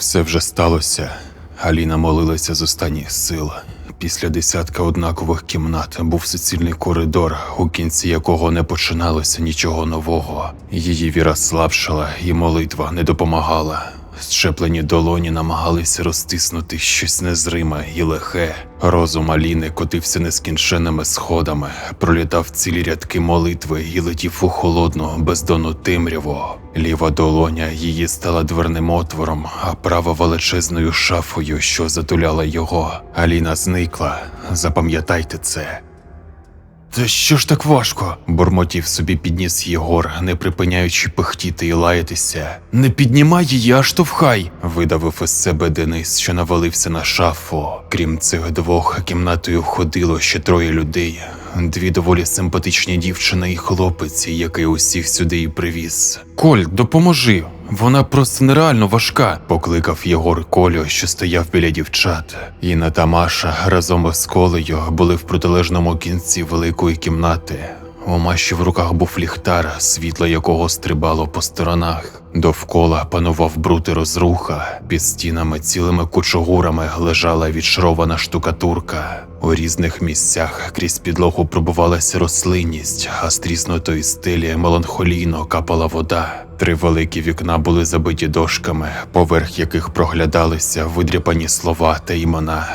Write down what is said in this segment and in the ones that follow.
Все вже сталося. Аліна молилася з останніх сил. Після десятка однакових кімнат був суцільний коридор, у кінці якого не починалося нічого нового. Її віра слабшала, і молитва не допомагала. Щеплені долоні намагалися розтиснути щось незриме і лихе. Розум Аліни котився нескінченними сходами, пролітав цілі рядки молитви і летів у холодну, бездонну темряву. Ліва долоня її стала дверним отвором, а права величезною шафою, що затуляла його. Аліна зникла. Запам'ятайте це. Та що ж так важко? бурмотів собі підніс Єгор, не припиняючи пихтіти і лаятися. Не піднімай її, а штовхай. видавив із себе Денис, що навалився на шафу. Крім цих двох, кімнатою ходило ще троє людей. Дві доволі симпатичні дівчина і хлопець, який усіх сюди і привіз. Коль, допоможи. Вона просто нереально важка, покликав Єгор Колю, що стояв біля дівчат. Інна та Маша разом із Колею були в протилежному кінці великої кімнати. У Маші в руках був ліхтар, світло якого стрибало по сторонах. Довкола панував бруд і розруха. Під стінами цілими кучугурами лежала відшрована штукатурка. У різних місцях крізь підлогу пробувалася рослинність, а з тріснутої стелі меланхолійно капала вода. Три великі вікна були забиті дошками, поверх яких проглядалися видряпані слова та імена.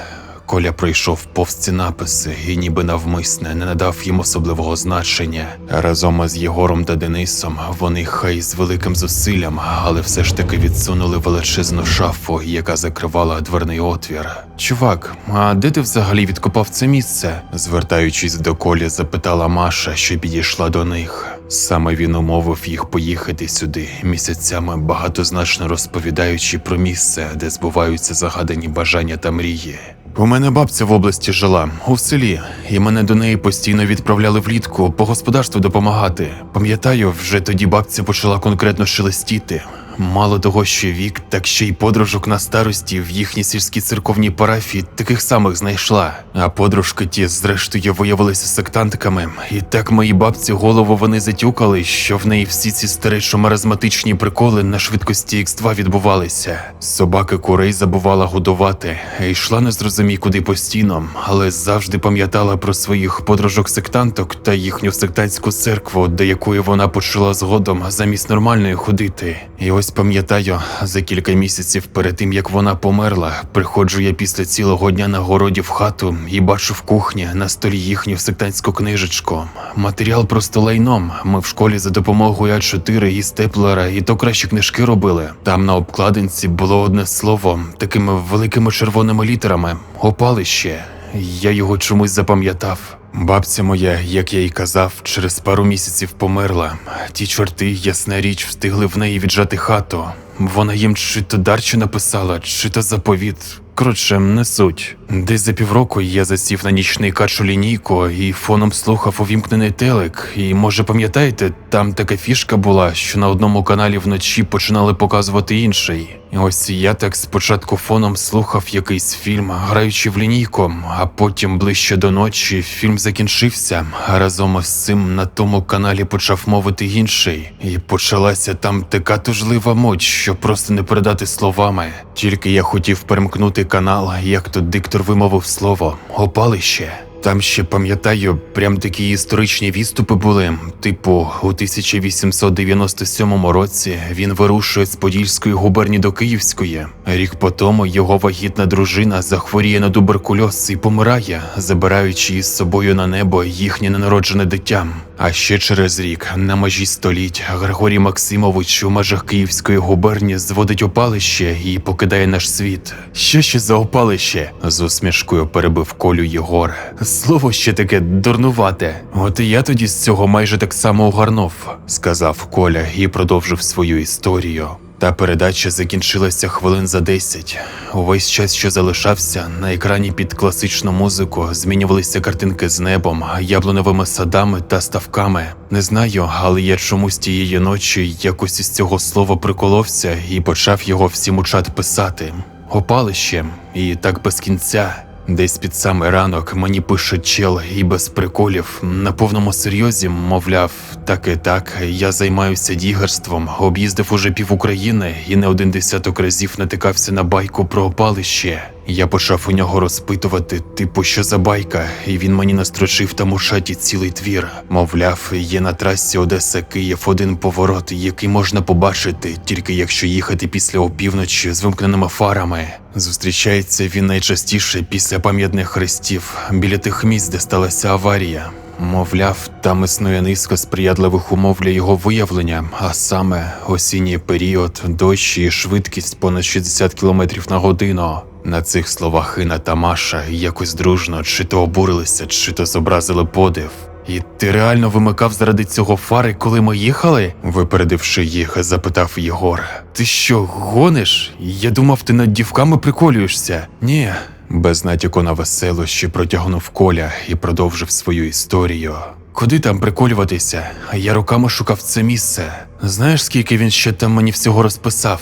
Коля пройшов повз ці написи і ніби навмисне не надав їм особливого значення. Разом із Єгором та Денисом вони хай з великим зусиллям, але все ж таки відсунули величезну шафу, яка закривала дверний отвір. Чувак, а де ти взагалі відкопав це місце? звертаючись до Колі, запитала Маша, що підійшла до них. Саме він умовив їх поїхати сюди, місяцями багатозначно розповідаючи про місце, де збуваються загадані бажання та мрії. У мене бабця в області жила у селі, і мене до неї постійно відправляли влітку по господарству допомагати. Пам'ятаю, вже тоді бабця почала конкретно шелестіти. Мало того, що вік, так ще й подружок на старості в їхній сільській церковній парафії таких самих знайшла. А подружки ті, зрештою, виявилися сектантками, і так моїй бабці голову вони затюкали, що в неї всі ці старечо маразматичні приколи на швидкості X2 відбувалися. Собаки курей забувала годувати, і йшла не зрозумій куди постійно, але завжди пам'ятала про своїх подружок сектанток та їхню сектантську церкву, до якої вона почала згодом замість нормальної ходити. І ось пам'ятаю, за кілька місяців перед тим як вона померла, приходжу я після цілого дня на городі в хату і бачу в кухні на столі їхню сектантську книжечку. Матеріал просто лайном. Ми в школі за допомогою А4 і степлера, і то кращі книжки робили. Там на обкладинці було одне слово такими великими червоними літерами опалище. Я його чомусь запам'ятав. Бабця моя, як я й казав, через пару місяців померла. Ті чорти, ясна річ, встигли в неї віджати хату. Вона їм чи то дарчу написала, чи то заповіт. Коротше, не суть. Десь за півроку я засів на нічний качу лінійку і фоном слухав увімкнений телек. І може пам'ятаєте, там така фішка була, що на одному каналі вночі починали показувати інший. Ось я так спочатку фоном слухав якийсь фільм, граючи в лінійку, а потім ближче до ночі фільм закінчився. Разом із цим на тому каналі почав мовити інший. І почалася там така тужлива муть, що просто не передати словами. Тільки я хотів перемкнути канал, як тут диктор вимовив слово опалище. Там ще пам'ятаю, прям такі історичні відступи були. Типу, у 1897 році він вирушує з Подільської губернії до Київської. Рік по тому його вагітна дружина захворіє на туберкульоз і помирає, забираючи із собою на небо їхнє ненароджене дитя. А ще через рік, на межі століть, Григорій Максимович у межах Київської губернії зводить опалище і покидає наш світ. Що ще за опалище? з усмішкою перебив колю Єгор. Слово ще таке дурнувате. От і я тоді з цього майже так само угарнув, сказав Коля і продовжив свою історію. Та передача закінчилася хвилин за десять. Увесь час, що залишався, на екрані під класичну музику змінювалися картинки з небом, яблуневими садами та ставками. Не знаю, але я чомусь тієї ночі якось із цього слова приколовся і почав його всім у чат писати. Опалище, і так без кінця. Десь під самий ранок мені пише чел і без приколів на повному серйозі, мовляв, Так і так, я займаюся дігарством, об'їздив уже пів України і не один десяток разів натикався на байку про опалище. Я почав у нього розпитувати, типу, що за байка, і він мені настрочив там у шаті цілий твір. Мовляв, є на трасі Одеса Київ один поворот, який можна побачити, тільки якщо їхати після опівночі з вимкненими фарами. Зустрічається він найчастіше після пам'ятних хрестів, біля тих місць, де сталася аварія. Мовляв, там існує низка сприятливих умов для його виявлення, а саме осінній період, дощ і швидкість понад 60 км на годину. На цих словах Інна та Маша якось дружно чи то обурилися, чи то зобразили подив. І ти реально вимикав заради цього фари, коли ми їхали? Випередивши їх, запитав Єгор. Ти що, гониш? Я думав, ти над дівками приколюєшся. Ні. Без натяку на веселощі протягнув Коля і продовжив свою історію. Куди там приколюватися? Я руками шукав це місце. Знаєш, скільки він ще там мені всього розписав?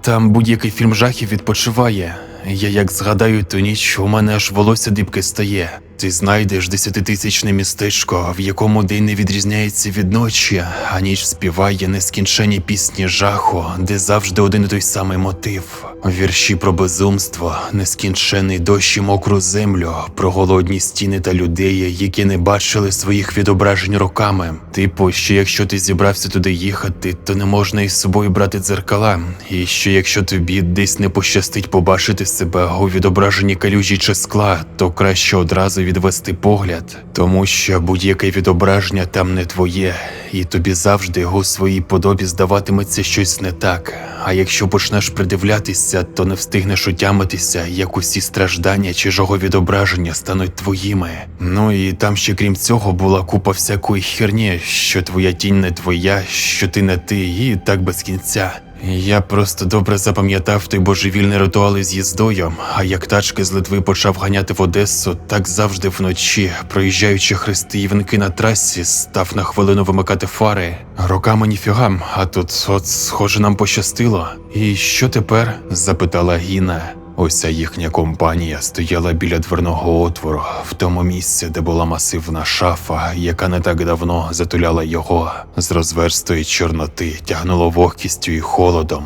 Там будь-який фільм жахів відпочиває. Я як згадаю ту ніч, у мене аж волосся дибки стає. Ти знайдеш десятитисячне містечко, в якому день не відрізняється від ночі, а ніч співає нескінчені пісні жаху, де завжди один і той самий мотив. Вірші про безумство, нескінчений дощ і мокру землю, про голодні стіни та людей, які не бачили своїх відображень роками. Типу, що якщо ти зібрався туди їхати, то не можна із собою брати дзеркала. І що якщо тобі десь не пощастить побачити себе у відображенні калюжі чи скла, то краще одразу відвести погляд, тому що будь-яке відображення там не твоє, і тобі завжди у своїй подобі здаватиметься щось не так. А якщо почнеш придивлятися, то не встигнеш утямитися, як усі страждання чужого відображення стануть твоїми. Ну і там ще крім цього була купа всякої херні, що твоя тінь не твоя, що ти не ти, і так без кінця. Я просто добре запам'ятав той божевільний ритуал із їздою, а як тачки з Литви почав ганяти в Одесу, так завжди вночі, проїжджаючи хрести і вінки на трасі, став на хвилину вимикати фари. Роками ніфіга, а тут, от, схоже, нам пощастило. І що тепер? запитала Гіна. Уся їхня компанія стояла біля дверного отвору, в тому місці, де була масивна шафа, яка не так давно затуляла його. З розверстої чорноти тягнуло вогкістю і холодом.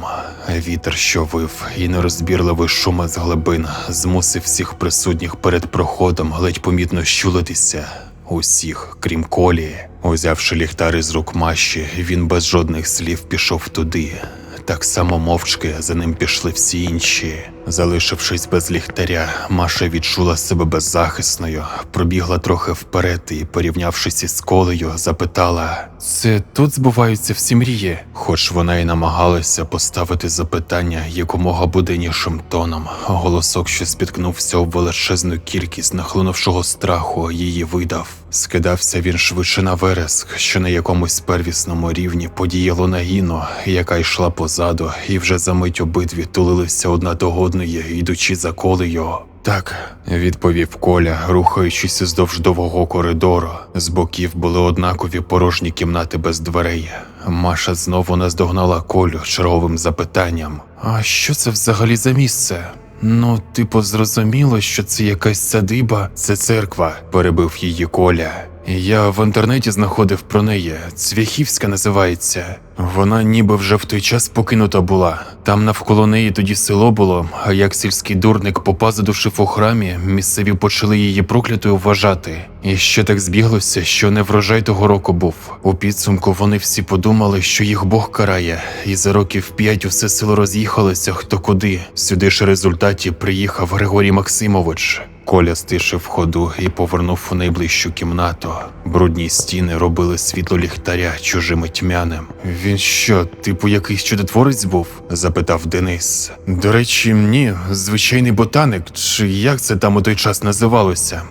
Вітер, що вив, і нерозбірливий шум з глибин змусив всіх присутніх перед проходом ледь помітно щулитися. Усіх, крім колі. Узявши ліхтар із рук Маші, він без жодних слів пішов туди. Так само мовчки за ним пішли всі інші. Залишившись без ліхтаря, Маша відчула себе беззахисною, пробігла трохи вперед і, порівнявшись із колею, запитала: Це тут збуваються всі мрії? Хоч вона й намагалася поставити запитання якомога буденнішим тоном, голосок, що спіткнувся об величезну кількість нахлинувшого страху, її видав. Скидався він швидше на вереск, що на якомусь первісному рівні подіяло на Гіну, яка йшла позаду, і вже за мить обидві тулилися одна до одної, йдучи за колею. Так, відповів Коля, рухаючись уздовж довгого коридору. З боків були однакові порожні кімнати без дверей. Маша знову наздогнала Колю черговим запитанням: А що це взагалі за місце? Ну, типу, зрозуміло, що це якась садиба, це церква, перебив її Коля. Я в інтернеті знаходив про неї. Цвяхівська називається. Вона ніби вже в той час покинута була. Там навколо неї тоді село було, а як сільський дурник попа задушив у храмі, місцеві почали її проклятою вважати. І ще так збіглося, що не врожай того року був. У підсумку вони всі подумали, що їх Бог карає, і за років п'ять усе село роз'їхалося хто куди. Сюди ж в результаті приїхав Григорій Максимович. Коля стишив ходу і повернув у найближчу кімнату. Брудні стіни робили світло ліхтаря чужим і тьмяним. Він що, типу, якийсь чудотворець був? запитав Денис. До речі, ні, звичайний ботаник, чи як це там у той час називалося?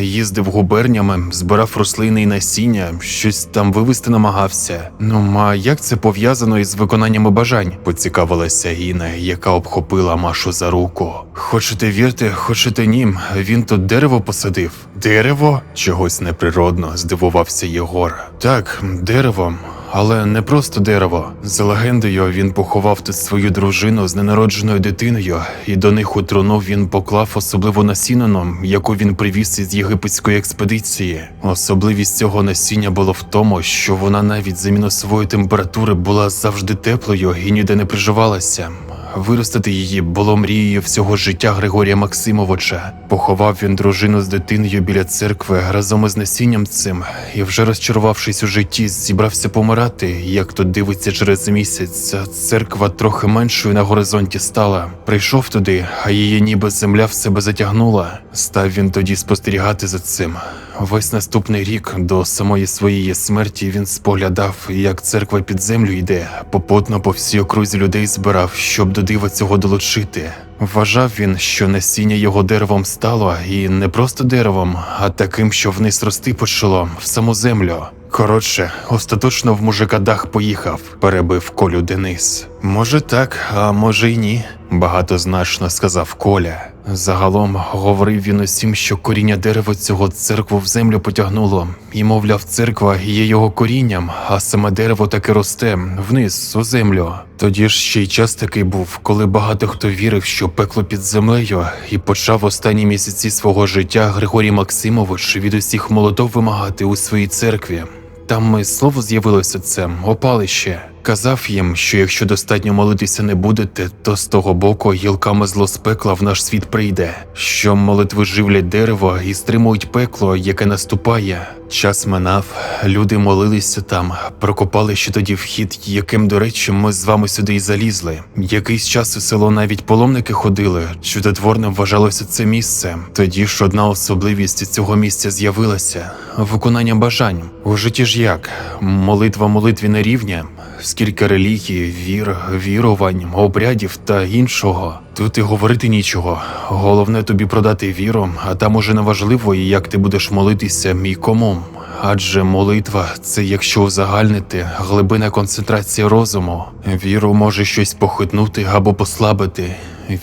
Їздив губернями, збирав рослини і насіння, щось там вивезти намагався. Ну, а як це пов'язано із виконаннями бажань? поцікавилася Гіна, яка обхопила Машу за руку. Хочете вірте, хочете ні. Він тут дерево посадив. Дерево? Чогось неприродно, здивувався Єгор. Так, дерево. Але не просто дерево. За легендою, він поховав тут свою дружину з ненародженою дитиною, і до них у труну він поклав особливу насінину, яку він привіз із єгипетської експедиції. Особливість цього насіння було в тому, що вона навіть за мінусової температури була завжди теплою і ніде не приживалася. Виростити її було мрією всього життя Григорія Максимовича. Поховав він дружину з дитиною біля церкви разом із насінням цим, і вже розчарувавшись у житті, зібрався помирати. Як то дивиться через місяць, церква трохи меншою на горизонті стала. Прийшов туди, а її ніби земля в себе затягнула. Став він тоді спостерігати за цим. Весь наступний рік до самої своєї смерті він споглядав, як церква під землю йде, попутно по всій окрузі людей збирав, щоб до дива цього долучити. Вважав він, що насіння його деревом стало, і не просто деревом, а таким, що вниз рости почало в саму землю. Коротше, остаточно в мужика дах поїхав, перебив Колю Денис. Може так, а може й ні, багатозначно сказав Коля. Загалом говорив він усім, що коріння дерева цього церкву в землю потягнуло, і, мовляв, церква є його корінням, а саме дерево таки росте вниз у землю. Тоді ж ще й час такий був, коли багато хто вірив, що пекло під землею, і почав останні місяці свого життя Григорій Максимович від усіх молотов вимагати у своїй церкві. Там і слово з'явилося це опалище. Казав їм, що якщо достатньо молитися не будете, то з того боку гілками зло з пекла в наш світ прийде. Що молитви живлять дерево і стримують пекло, яке наступає. Час минав, люди молилися там, прокопали ще тоді вхід, яким, до речі, ми з вами сюди й залізли. Якийсь час у село навіть паломники ходили. Чудотворним вважалося це місце. Тоді ж одна особливість цього місця з'явилася виконання бажань. У житті ж як? Молитва молитві не рівня. Скільки релігій, вір, вірувань, обрядів та іншого. Тут і говорити нічого. Головне тобі продати віру, а там уже не важливо, як ти будеш молитися і кому. Адже молитва це якщо узагальнити глибина концентрації розуму. Віру може щось похитнути або послабити.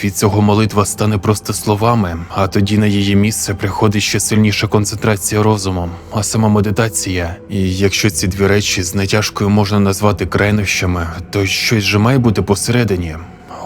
Від цього молитва стане просто словами, а тоді на її місце приходить ще сильніша концентрація розуму, а сама медитація. І якщо ці дві речі з натяжкою можна назвати крайнощами, то щось же має бути посередині.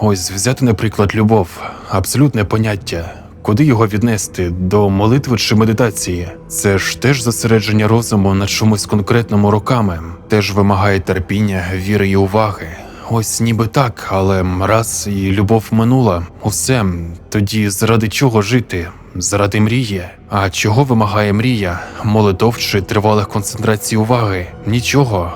Ось взяти, наприклад, любов, абсолютне поняття. Куди його віднести до молитви чи медитації? Це ж теж зосередження розуму на чомусь конкретному роками, теж вимагає терпіння, віри і уваги. Ось ніби так, але раз і любов минула, усе тоді заради чого жити? Заради мрії. А чого вимагає мрія? Молитов чи тривалих концентрацій уваги? Нічого.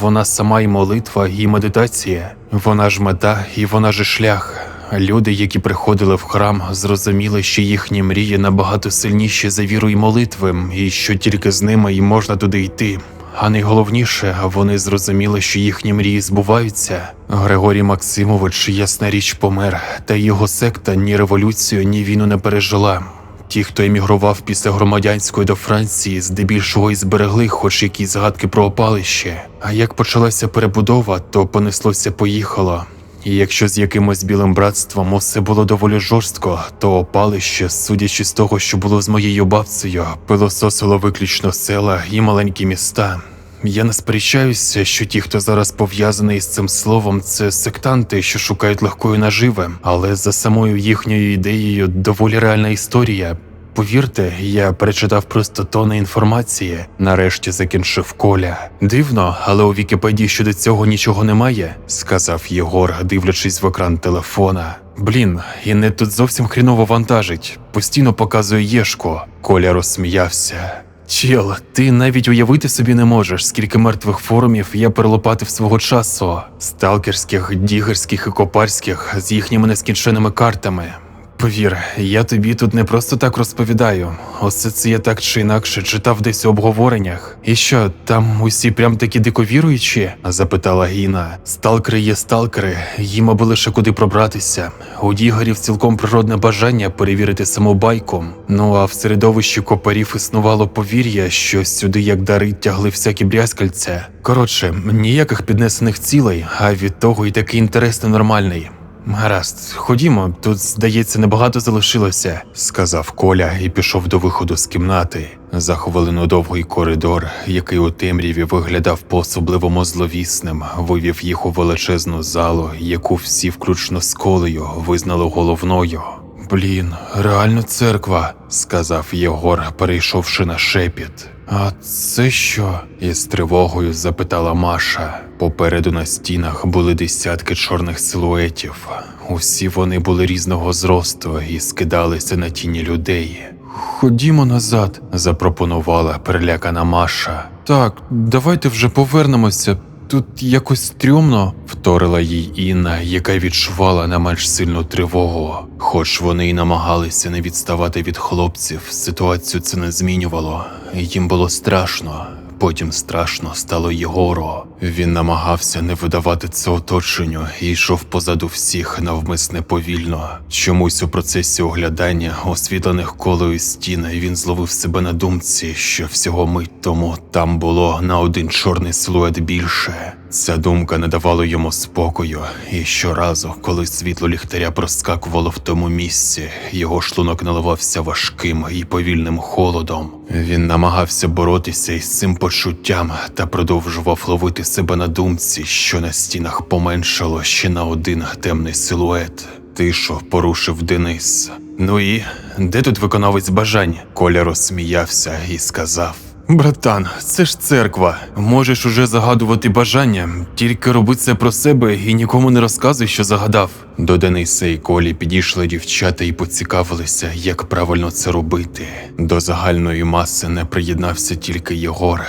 Вона сама і молитва, і медитація. Вона ж мета, і вона ж шлях. Люди, які приходили в храм, зрозуміли, що їхні мрії набагато сильніші за віру і молитви, і що тільки з ними і можна туди йти. А найголовніше, вони зрозуміли, що їхні мрії збуваються. Григорій Максимович, ясна річ, помер, та його секта ні революцію, ні війну не пережила. Ті, хто емігрував після громадянської до Франції, здебільшого і зберегли хоч якісь згадки про опалище. А як почалася перебудова, то понеслося поїхало. І якщо з якимось білим братством усе було доволі жорстко, то опалище, судячи з того, що було з моєю бабцею, пилососило виключно села і маленькі міста. Я не сперечаюся, що ті, хто зараз пов'язаний з цим словом, це сектанти, що шукають легкої наживи, але за самою їхньою ідеєю доволі реальна історія. Повірте, я перечитав просто тони інформації. Нарешті закінчив Коля. Дивно, але у Вікіпедії щодо цього нічого немає, сказав Єгор, дивлячись в екран телефона. Блін, і не тут зовсім хріново вантажить. Постійно показує Єшко. Коля розсміявся. Чел, ти навіть уявити собі не можеш, скільки мертвих форумів я перелопатив свого часу, сталкерських, дігерських і копарських з їхніми нескінченими картами. Повір, я тобі тут не просто так розповідаю. Усе це я так чи інакше читав десь у обговореннях. І що, там усі прям такі диковіруючі? запитала Гіна. Сталкери є сталкери, їм аби лише куди пробратися. У дігерів цілком природне бажання перевірити саму байку. Ну а в середовищі копарів існувало повір'я, що сюди як дари тягли всякі брязкальця. Коротше, ніяких піднесених цілей, а від того і такий інтерес ненормальний. Гаразд, ходімо, тут, здається, небагато залишилося, сказав Коля і пішов до виходу з кімнати. За хвилину довгий коридор, який у темряві виглядав по-особливому зловісним, вивів їх у величезну залу, яку всі, включно з колею, визнали головною. Блін, реально церква, сказав Єгор, перейшовши на шепіт. А це що? із тривогою запитала Маша. Попереду на стінах були десятки чорних силуетів. Усі вони були різного зросту і скидалися на тіні людей. Ходімо назад, запропонувала перелякана Маша. Так, давайте вже повернемося. Тут якось стрьомно, вторила їй Інна, яка відчувала не менш сильну тривогу. Хоч вони й намагалися не відставати від хлопців, ситуацію це не змінювало. Їм було страшно. Потім страшно стало Єгору. Він намагався не видавати це оточенню і йшов позаду всіх навмисне повільно. Чомусь у процесі оглядання, освітлених колою стін, він зловив себе на думці, що всього мить тому там було на один чорний силует більше. Ця думка не давала йому спокою, і щоразу, коли світло ліхтаря проскакувало в тому місці, його шлунок наливався важким і повільним холодом. Він намагався боротися із цим почуттям та продовжував ловити себе на думці, що на стінах поменшало ще на один темний силует. Тишу порушив Денис. Ну і де тут виконавець бажань? Коля розсміявся і сказав. Братан, це ж церква. Можеш уже загадувати бажання, тільки роби це про себе і нікому не розказуй, що загадав. До Дениса і Колі підійшли дівчата і поцікавилися, як правильно це робити. До загальної маси не приєднався тільки Єгор.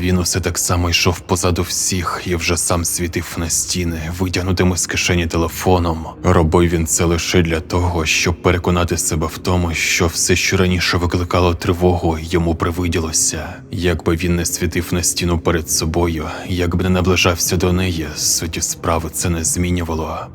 Він усе так само йшов позаду всіх і вже сам світив на стіни, витягнутими з кишені телефоном. Робив він це лише для того, щоб переконати себе в тому, що все, що раніше викликало тривогу, йому привиділося. Якби він не світив на стіну перед собою, якби не наближався до неї, суті справи це не змінювало.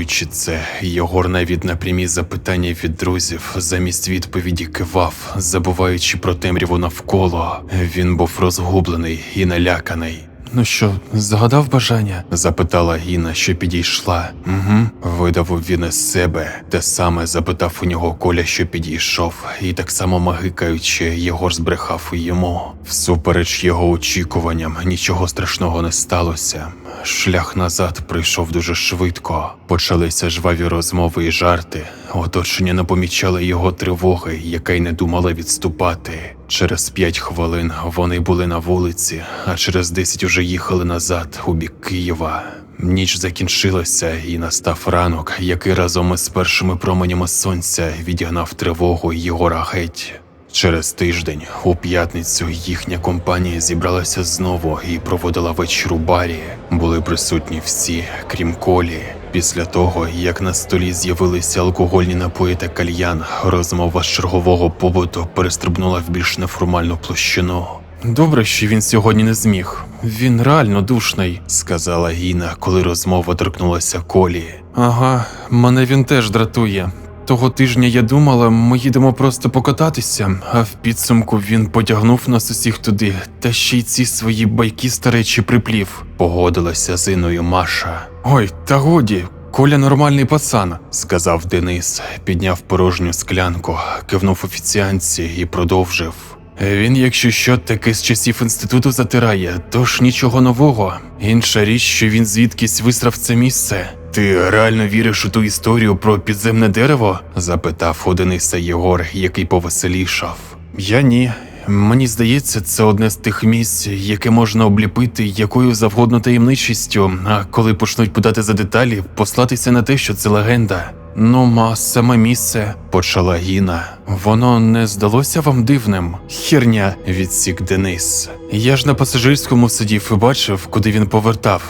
Усвідомлюючи це, Єгор навіть на прямі запитання від друзів замість відповіді кивав, забуваючи про темряву навколо. Він був розгублений і наляканий. Ну що, загадав бажання? запитала Гіна, що підійшла. Угу. Видавив він із себе. Те саме запитав у нього Коля, що підійшов, і так само магикаючи, Єгор збрехав йому. Всупереч його очікуванням, нічого страшного не сталося. Шлях назад прийшов дуже швидко. Почалися жваві розмови і жарти. Оточення не помічали його тривоги, яка й не думала відступати. Через п'ять хвилин вони були на вулиці, а через десять уже їхали назад у бік Києва. Ніч закінчилася, і настав ранок, який разом із першими променями сонця відігнав тривогу Єгора геть. Через тиждень, у п'ятницю, їхня компанія зібралася знову і проводила вечір у барі. Були присутні всі, крім Колі. Після того, як на столі з'явилися алкогольні напої та кальян, розмова з чергового побуту перестрибнула в більш неформальну площину. Добре, що він сьогодні не зміг. Він реально душний, сказала Гіна, коли розмова торкнулася Колі. Ага, мене він теж дратує. Того тижня я думала, ми їдемо просто покататися, а в підсумку він потягнув нас усіх туди, та ще й ці свої байки старечі приплів. Погодилася з Іною Маша. Ой, та годі. Коля нормальний пацан, сказав Денис, підняв порожню склянку, кивнув офіціанці і продовжив. Він, якщо що, таки з часів інституту затирає, тож нічого нового. Інша річ, що він звідкись висрав це місце. Ти реально віриш у ту історію про підземне дерево? запитав у Дениса Єгор, який повеселішав. Я ні. Мені здається, це одне з тих місць, яке можна обліпити якою завгодно таємничістю, а коли почнуть подати за деталі, послатися на те, що це легенда. Ну, а саме місце, почала Гіна. Воно не здалося вам дивним? Херня, відсік Денис. Я ж на пасажирському сидів і бачив, куди він повертав.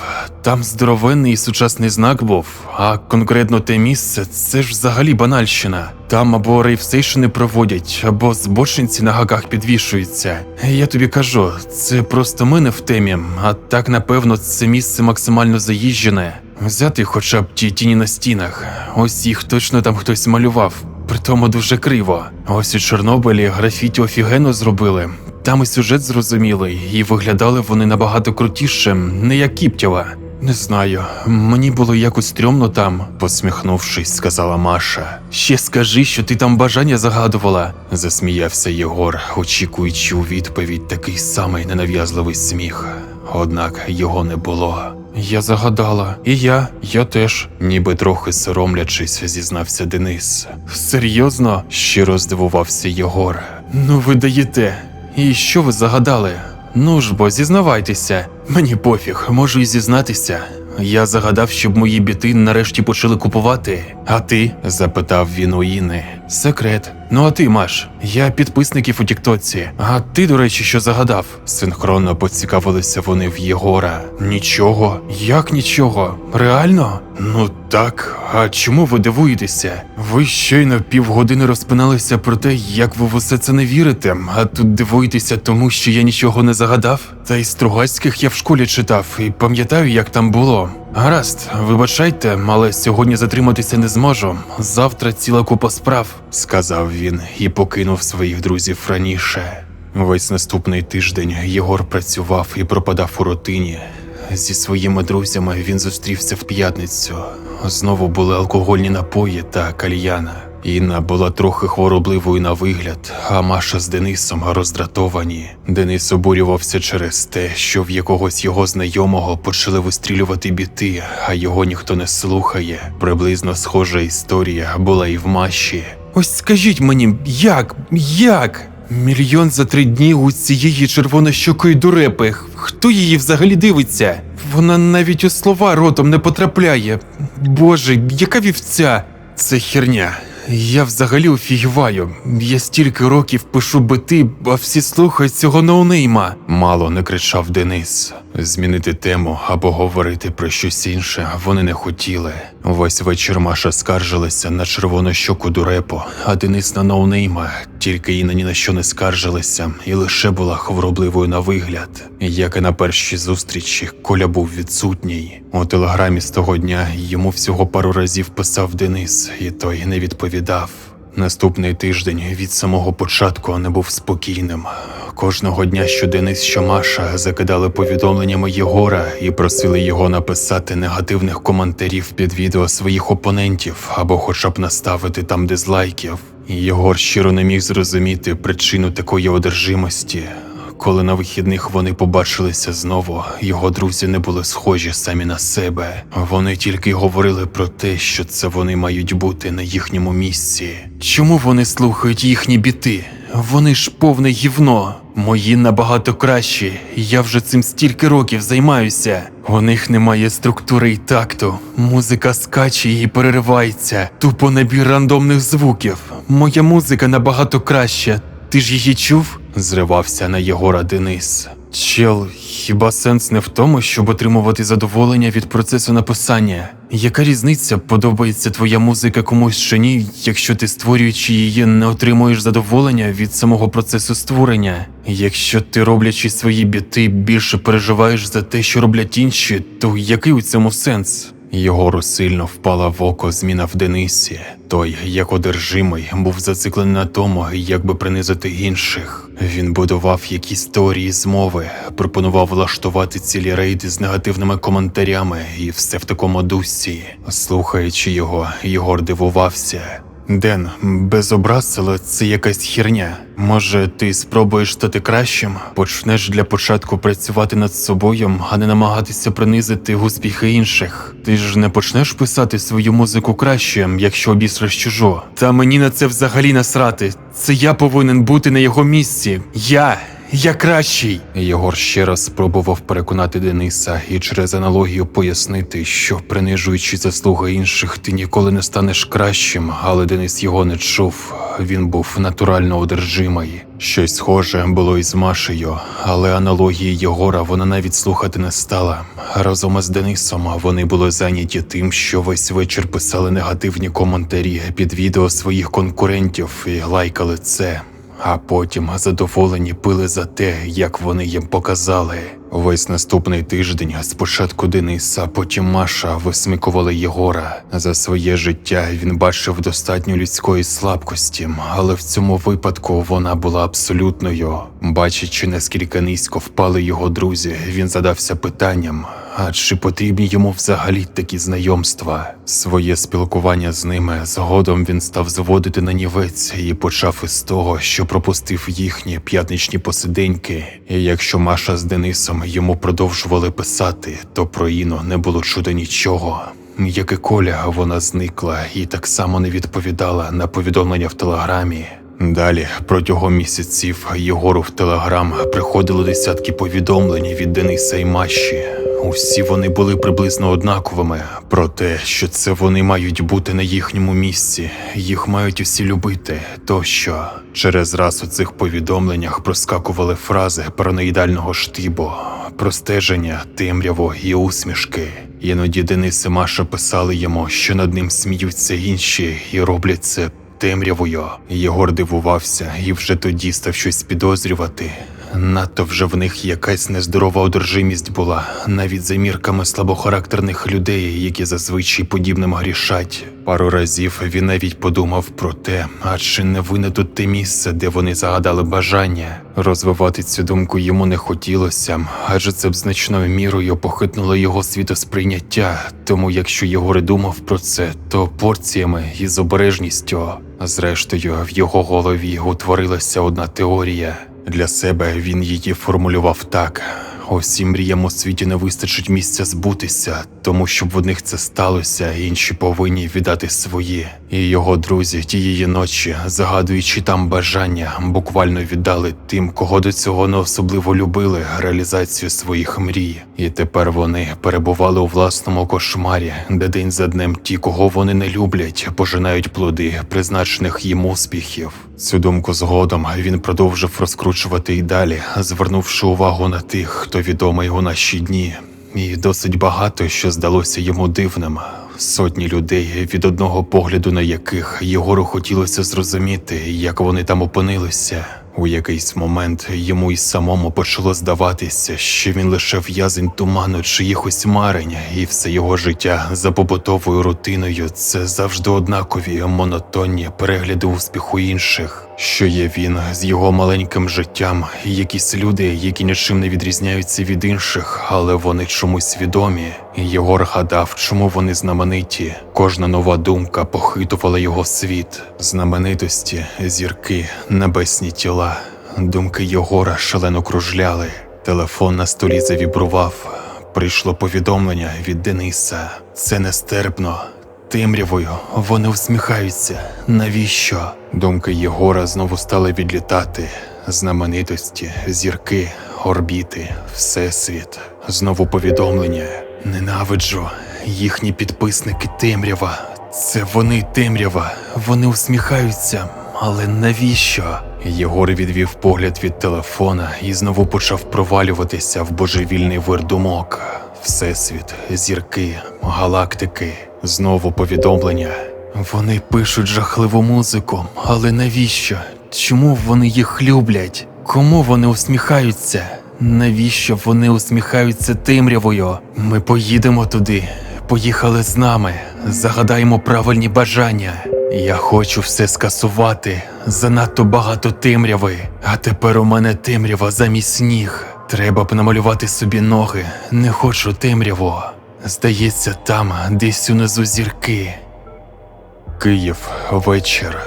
Там здоровенний і сучасний знак був, а конкретно те місце це ж взагалі банальщина. Там або рейвстейшени проводять, або збочинці на гаках підвішуються. Я тобі кажу, це просто ми не в темі, а так напевно це місце максимально заїжджене. Взяти хоча б ті тіні на стінах. Ось їх точно там хтось малював. Притому дуже криво. Ось у Чорнобилі графіті офігенно зробили. Там і сюжет зрозумілий, і виглядали вони набагато крутіше, не як Кіптєва. Не знаю, мені було якось стрьомно там, посміхнувшись, сказала Маша. Ще скажи, що ти там бажання загадувала, засміявся Єгор, очікуючи у відповідь такий самий ненав'язливий сміх. Однак його не було. Я загадала, і я, я теж, ніби трохи соромлячись, зізнався Денис. Серйозно? щиро здивувався Єгор. Ну ви даєте. І що ви загадали? Ну ж бо, зізнавайтеся. Мені пофіг, можу і зізнатися. Я загадав, щоб мої біти нарешті почали купувати. А ти? запитав він у Іни. Секрет. Ну а ти, Маш, я підписників у Тіктоці. А ти, до речі, що загадав? Синхронно поцікавилися вони в Єгора. Нічого? Як нічого? Реально? Ну так. А чому ви дивуєтеся? Ви щойно півгодини розпиналися про те, як ви в усе це не вірите, а тут дивуєтеся тому, що я нічого не загадав. Та й Стругацьких я в школі читав і пам'ятаю, як там було. Гаразд, вибачайте, але сьогодні затриматися не зможу. Завтра ціла купа справ, сказав він і покинув своїх друзів раніше. Весь наступний тиждень Єгор працював і пропадав у рутині. Зі своїми друзями він зустрівся в п'ятницю. Знову були алкогольні напої та кальяна. Інна була трохи хворобливою на вигляд, а Маша з Денисом роздратовані. Денис обурювався через те, що в якогось його знайомого почали вистрілювати біти, а його ніхто не слухає. Приблизно схожа історія була і в Маші. Ось скажіть мені, як? Як? Мільйон за три дні у цієї червонощокої дурепи. Хто її взагалі дивиться? Вона навіть у слова ротом не потрапляє. Боже, яка вівця? Це херня. Я взагалі офігіваю. Я стільки років пишу бити, а всі слухають цього ноунейма. Мало не кричав Денис. Змінити тему або говорити про щось інше вони не хотіли. Весь вечір Маша скаржилася на червону щоку дурепу, а Денис на ноунейма, тільки Інна ні на що не скаржилася і лише була хворобливою на вигляд. Як і на першій зустрічі, Коля був відсутній. У телеграмі з того дня йому всього пару разів писав Денис, і той не відповідав. Наступний тиждень від самого початку не був спокійним. Кожного дня, що Денис, що Маша закидали повідомленнями Єгора і просили його написати негативних коментарів під відео своїх опонентів або хоча б наставити там дизлайків. Єгор щиро не міг зрозуміти причину такої одержимості. Коли на вихідних вони побачилися знову, його друзі не були схожі самі на себе. Вони тільки говорили про те, що це вони мають бути на їхньому місці. Чому вони слухають їхні біти? Вони ж повне гівно. Мої набагато кращі. Я вже цим стільки років займаюся. У них немає структури і такту. Музика скаче і переривається. Тупо набір рандомних звуків. Моя музика набагато краща. Ти ж її чув? Зривався на Єгора Денис. Чел, хіба сенс не в тому, щоб отримувати задоволення від процесу написання? Яка різниця, подобається твоя музика комусь чи ні, якщо ти створюючи її, не отримуєш задоволення від самого процесу створення? Якщо ти, роблячи свої біти, більше переживаєш за те, що роблять інші, то який у цьому сенс? Єгору сильно впала в око зміна в Денисі. Той, як одержимий, був зациклений на тому, як би принизити інших. Він будував якісь теорії змови, пропонував влаштувати цілі рейди з негативними коментарями і все в такому дусі. Слухаючи його, Єгор дивувався. Ден, без образ, це якась херня. Може, ти спробуєш стати кращим? Почнеш для початку працювати над собою, а не намагатися принизити успіхи інших. Ти ж не почнеш писати свою музику краще, якщо обісреш чужу. Та мені на це взагалі насрати. Це я повинен бути на його місці. Я. Я кращий. Єгор ще раз спробував переконати Дениса і через аналогію пояснити, що принижуючи заслуги інших, ти ніколи не станеш кращим, але Денис його не чув. Він був натурально одержимий. Щось схоже було і з Машею, але аналогії Єгора вона навіть слухати не стала. Разом із Денисом вони були зайняті тим, що весь вечір писали негативні коментарі під відео своїх конкурентів і лайкали це. А потім задоволені пили за те, як вони їм показали. Весь наступний тиждень спочатку Денис, а потім Маша висмикували Єгора. За своє життя він бачив достатньо людської слабкості, але в цьому випадку вона була абсолютною. Бачачи, наскільки низько впали його друзі, він задався питанням: А чи потрібні йому взагалі такі знайомства? Своє спілкування з ними згодом він став зводити на нівець і почав із того, що пропустив їхні п'ятничні посиденьки. І якщо Маша з Денисом йому продовжували писати, то про Іну не було чути нічого. Як і Коля, вона зникла і так само не відповідала на повідомлення в телеграмі. Далі, протягом місяців, Єгору в телеграм приходило десятки повідомлень від Дениса і Маші. Усі вони були приблизно однаковими про те, що це вони мають бути на їхньому місці, їх мають усі любити тощо. Через раз у цих повідомленнях проскакували фрази параноїдального штибу, простеження, темряво і усмішки. Іноді Денис і Маша писали йому, що над ним сміються інші і роблять це темрявою. Єгор дивувався і вже тоді став щось підозрювати. Надто вже в них якась нездорова одержимість була, навіть за мірками слабохарактерних людей, які зазвичай подібним грішать. Пару разів він навіть подумав про те, а чи не вине те місце, де вони загадали бажання. Розвивати цю думку йому не хотілося, адже це б значною мірою похитнуло його світосприйняття. Тому якщо і думав про це, то порціями і з обережністю. Зрештою, в його голові утворилася одна теорія. Для себе він її формулював так: усім мріям у світі не вистачить місця збутися, тому щоб в одних це сталося, інші повинні віддати свої. І його друзі тієї ночі, загадуючи там бажання, буквально віддали тим, кого до цього не особливо любили, реалізацію своїх мрій. І тепер вони перебували у власному кошмарі, де день за днем ті, кого вони не люблять, пожинають плоди призначених їм успіхів. Цю думку згодом він продовжив розкручувати і далі, звернувши увагу на тих, хто відомий у наші дні. І досить багато що здалося йому дивним. Сотні людей, від одного погляду на яких Єгору хотілося зрозуміти, як вони там опинилися. У якийсь момент йому й самому почало здаватися, що він лише в'язень туману чиїхось марень, і все його життя за побутовою рутиною це завжди однакові монотонні перегляди успіху інших. Що є він з його маленьким життям, якісь люди, які нічим не відрізняються від інших, але вони чомусь відомі. Єгор гадав, чому вони знамениті. Кожна нова думка похитувала його світ, знаменитості, зірки, небесні тіла. Думки Єгора шалено кружляли. Телефон на столі завібрував. Прийшло повідомлення від Дениса. Це нестерпно. Темрявою вони усміхаються. Навіщо? Думки Єгора знову стали відлітати. Знаменитості, зірки, орбіти, всесвіт. Знову повідомлення. Ненавиджу. Їхні підписники темрява. Це вони темрява. Вони усміхаються. Але навіщо? Єгор відвів погляд від телефона і знову почав провалюватися в божевільний вир думок. Всесвіт, зірки, галактики. Знову повідомлення. Вони пишуть жахливу музику, але навіщо? Чому вони їх люблять? Кому вони усміхаються? Навіщо вони усміхаються темрявою? Ми поїдемо туди. Поїхали з нами. Загадаємо правильні бажання. Я хочу все скасувати. Занадто багато темряви. А тепер у мене темрява замість ніг. Треба б намалювати собі ноги. Не хочу темряву. Здається, там десь унизу зірки. Київ, вечір.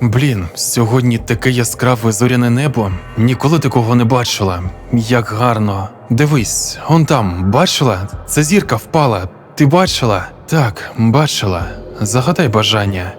Блін, сьогодні таке яскраве зоряне небо. Ніколи такого не бачила. Як гарно. Дивись, он там, бачила? Це зірка впала. Ти бачила? Так, бачила. Загадай бажання.